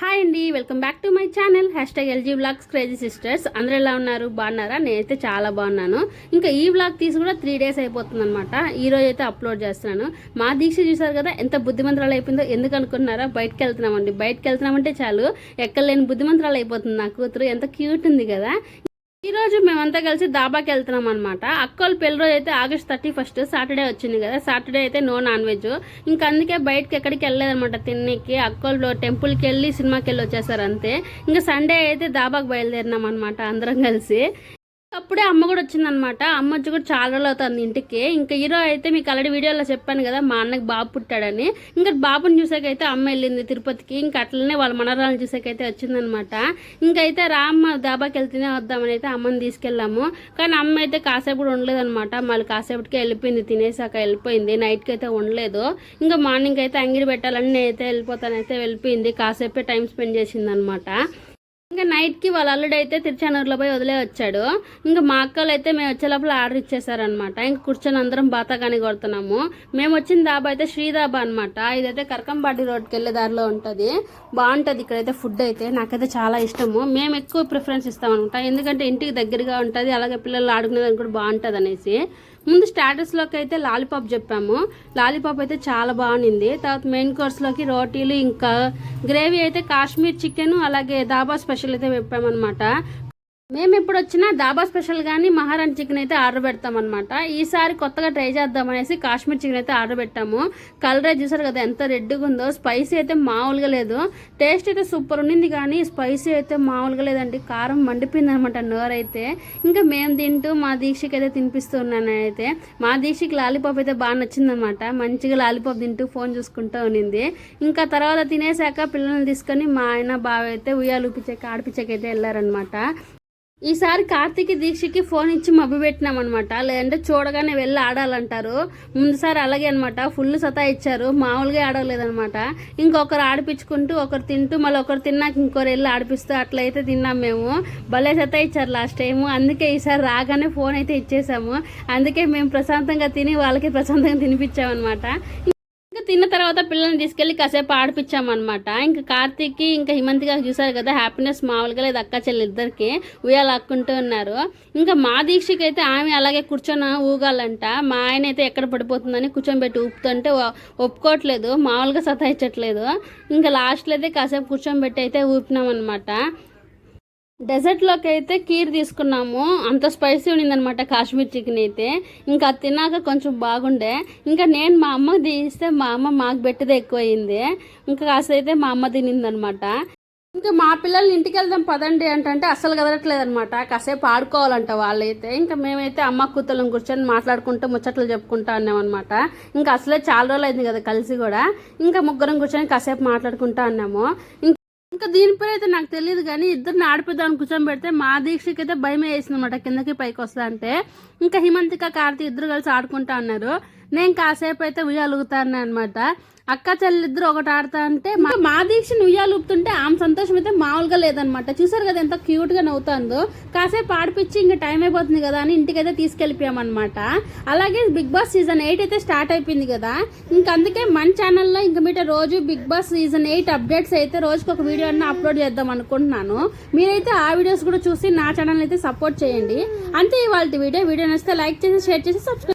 Hi అండి welcome back to my channel. Hash tag LG blogs crazy sisters. అందరూ ఎలా ఉన్నారు? బాగున్నారా? నేనైతే చాలా బాగున్నాను. ఇంకా ఈ బ్లాగ్ తీసి కూడా త్రీ డేస్ అయిపోతుంది అనమాట ఈ రోజు అయితే అప్లోడ్ చేస్తున్నాను. మా దీక్ష చూసారు కదా ఎంత బుద్ధిమంత్రాలు అయిపోయిందో ఎందుకు అనుకున్నారా బయటకు వెళ్తున్నామండి. బయటకు వెళ్తున్నామంటే చాలు ఎక్కలేని బుద్ధిమంతరాలు అయిపోతుంది నా కూతురు. ఎంత క్యూట్ ఉంది కదా. ఈరోజు మేమంతా కలిసి దాబాకి వెళ్తున్నాం అనమాట అక్కోళ్ళ పెళ్ళి రోజు అయితే ఆగస్ట్ థర్టీ ఫస్ట్ సాటర్డే వచ్చింది కదా. సాటర్డే అయితే నో నాన్ వెజ్. ఇంకా అందుకే బయటకి ఎక్కడికి వెళ్ళలేదనమాట తిన్నీకి. అక్కోళ్ళు టెంపుల్కి వెళ్ళి సినిమాకి వెళ్ళి వచ్చేసారు అంతే. ఇంకా సండే అయితే దాబాకి బయలుదేరినాం అనమాట అందరం కలిసి. అప్పుడే అమ్మ కూడా వచ్చిందనమాట. అమ్మ వచ్చి కూడా చాలా రోజులు అవుతుంది ఇంటికి. ఇంకా హీరో అయితే మీకు ఆల్రెడీ వీడియోలో చెప్పాను కదా మా అన్నకి బాబు పుట్టాడని. ఇంకా బాబుని చూసాకైతే అమ్మ వెళ్ళింది తిరుపతికి. ఇంకా అట్లనే వాళ్ళ మనరాలను చూసాకైతే వచ్చిందనమాట. ఇంకైతే రామ్మ దాబాకి వెళ్తేనే వద్దామని అయితే అమ్మని తీసుకెళ్ళాము. కానీ అమ్మ అయితే కాసేపు కూడా ఉండలేదనమాట. మళ్ళీ కాసేపటికే వెళ్ళిపోయింది తినేసాక వెళ్ళిపోయింది. నైట్కి అయితే ఉండలేదు. ఇంకా మార్నింగ్ అయితే అంగిరి పెట్టాలని నేనైతే వెళ్ళిపోతానైతే వెళ్ళిపోయింది. కాసేపే టైం స్పెండ్ చేసింది అనమాట ఇంకా నైట్కి వాళ్ళ అల్లుడు అయితే తిరుచానూరులో పోయి వదిలే వచ్చాడు. ఇంకా మా అక్కలు అయితే మేము వచ్చే లోపల ఆర్డర్ ఇచ్చేసారనమాట ఇంకా కూర్చొని అందరం బాతాగాని కొడుతున్నాము. మేము వచ్చిన దాబా అయితే శ్రీదాబా అనమాట ఇదైతే కరకంపాటి రోడ్కి వెళ్ళే దారిలో ఉంటుంది. బాగుంటుంది ఇక్కడైతే ఫుడ్ అయితే. నాకైతే చాలా ఇష్టము. మేము ఎక్కువ ప్రిఫరెన్స్ ఇస్తామనమాట ఎందుకంటే ఇంటికి దగ్గరగా ఉంటుంది. అలాగే పిల్లలు ఆడుకునేదానికి కూడా బాగుంటుంది అనేసి ముందు స్టాటస్లోకి అయితే లాలీపాప్ చెప్పాము. లాలీపాప్ అయితే చాలా బాగుంది తర్వాత మెయిన్ కోర్స్లోకి రోటీలు ఇంకా గ్రేవీ అయితే కాశ్మీర్ చికెన్ అలాగే దాబా స్పెషల్ అయితే చెప్పామన్నమాట. మేము ఇప్పుడు వచ్చిన దాబా స్పెషల్ కానీ మహారాణి చికెన్ అయితే ఆర్డర్ పెడతామన్నమాట. ఈసారి కొత్తగా ట్రై చేద్దాం అనేసి కాశ్మీర్ చికెన్ అయితే ఆర్డర్ పెట్టాము. కలర్ చూసారు కదా ఎంత రెడ్గా ఉందో స్పైసీ అయితే మామూలుగా లేదు. టేస్ట్ అయితే సూపర్ ఉండింది కానీ స్పైసీ అయితే మామూలుగా లేదండి. కారం మండిపోయింది అనమాట నోరైతే. ఇంకా మేము తింటూ మా దీక్షకి అయితే తినిపిస్తూ ఉన్నానైతే అయితే మా దీక్షకి లాలీపాప్ అయితే బాగా నచ్చిందనమాట మంచిగా లాలీపాప్ తింటూ ఫోన్ చూసుకుంటూ ఉన్నింది. ఇంకా తర్వాత తినేసాక పిల్లల్ని తీసుకొని మా ఆయన బావ అయితే ఉయ్యాలు ఊపించాక ఆడిపించాకైతే వెళ్ళారనమాట ఈసారి కార్తీక దీక్షకి ఫోన్ ఇచ్చి మబ్బు పెట్టినాం అనమాట లేదంటే చూడగానే వెళ్ళి ఆడాలంటారు. ముందుసారి అలాగే అనమాట ఫుల్ సతా ఇచ్చారు. మామూలుగా ఆడలేదనమాట ఇంకొకరు ఆడిపించుకుంటూ ఒకరు తింటూ మళ్ళీ ఒకరు తిన్నాక ఇంకొకరు వెళ్ళి ఆడిపిస్తూ అట్లయితే తిన్నాం మేము. భలే సతా ఇచ్చారు లాస్ట్ టైం అందుకే ఈసారి రాగానే ఫోన్ అయితే ఇచ్చేసాము. అందుకే మేము ప్రశాంతంగా తిని వాళ్ళకి ప్రశాంతంగా తినిపించామన్నమాట. తిన్న తర్వాత పిల్లల్ని తీసుకెళ్ళి కాసేపు ఆడిపించామన్నమాట. ఇంకా కార్తీక్కి ఇంకా హిమంతిగా చూసారు కదా హ్యాపీనెస్ మామూలుగా లేదు అక్క చెల్లి ఇద్దరికి. ఉయ్యాలు అక్కుంటూ ఉన్నారు. ఇంకా మా దీక్షకి అయితే ఆమె అలాగే కూర్చొని ఊగాలంట. మా ఆయన అయితే ఎక్కడ పడిపోతుందని కూర్చోబెట్టి ఊపుతుంటే ఒప్పుకోవట్లేదు మామూలుగా సతాయించట్లేదు. ఇంకా లాస్ట్లో అయితే కాసేపు కూర్చోబెట్టి అయితే ఊపినాం అనమాట డెజర్ట్లోకి అయితే కీర్ తీసుకున్నాము. అంత స్పైసీ ఉండిందనమాట కాశ్మీర్ చికెన్ అయితే. ఇంకా అది తిన్నాక కొంచెం బాగుండే. ఇంకా నేను మా అమ్మకి తీస్తే మా అమ్మ మాకు పెట్టేది ఎక్కువయింది. ఇంకా కాస్త అయితే మా అమ్మ తినిందనమాట ఇంకా మా పిల్లల్ని ఇంటికి వెళ్దాం పదండి అంటే అస్సలు కదలట్లేదు అనమాట కాసేపు ఆడుకోవాలంట వాళ్ళైతే. ఇంకా మేమైతే అమ్మ కూతుళ్ళని కూర్చొని మాట్లాడుకుంటూ ముచ్చట్లు చెప్పుకుంటా అన్నామన్నమాట. ఇంకా అసలే చాలా రోజులు అయింది కదా కలిసి కూడా. ఇంకా ముగ్గురం కూర్చొని కాసేపు మాట్లాడుకుంటా అన్నాము. ఇంక ఇంకా దీనిపై అయితే నాకు తెలియదు కానీ ఇద్దరిని ఆడిపోద్దామని కూర్చొని పెడితే మా దీక్షకి అయితే భయం వేసింది అనమాట కిందకి పైకి వస్తా అంటే ఇంకా హిమంతిక కార్తీ ఇద్దరు కలిసి ఆడుకుంటా అన్నారు. నేను కాసేపు అయితే ఉయ్యాలుగుతాను అనమాట అక్క చెల్లిద్దరు ఒకటి ఆడతా అంటే మా దీక్ష నుయ్యాలు ఊపుతుంటే ఆమె సంతోషం అయితే మామూలుగా లేదనమాట చూసారు కదా ఎంత క్యూట్గా నవ్వుతుందో? కాసేపు ఆడిపించి ఇంకా టైం అయిపోతుంది కదా అని ఇంటికైతే తీసుకెళ్ళిపోయామన్నమాట. అలాగే బిగ్ బాస్ సీజన్ ఎయిట్ అయితే స్టార్ట్ అయిపోయింది కదా. ఇంక అందుకే మన ఛానల్లో ఇంకా మీట రోజు Bigg Boss season eight updates అయితే రోజుకి ఒక వీడియో అన్న అప్లోడ్ చేద్దాం అనుకుంటున్నాను. మీరైతే ఆ వీడియోస్ కూడా చూసి నా ఛానల్ అయితే సపోర్ట్ చేయండి. అంతే ఇవాళ వీడియో. వీడియో నచ్చితే లైక్ చేసి షేర్ చేసి సబ్స్క్రైబ్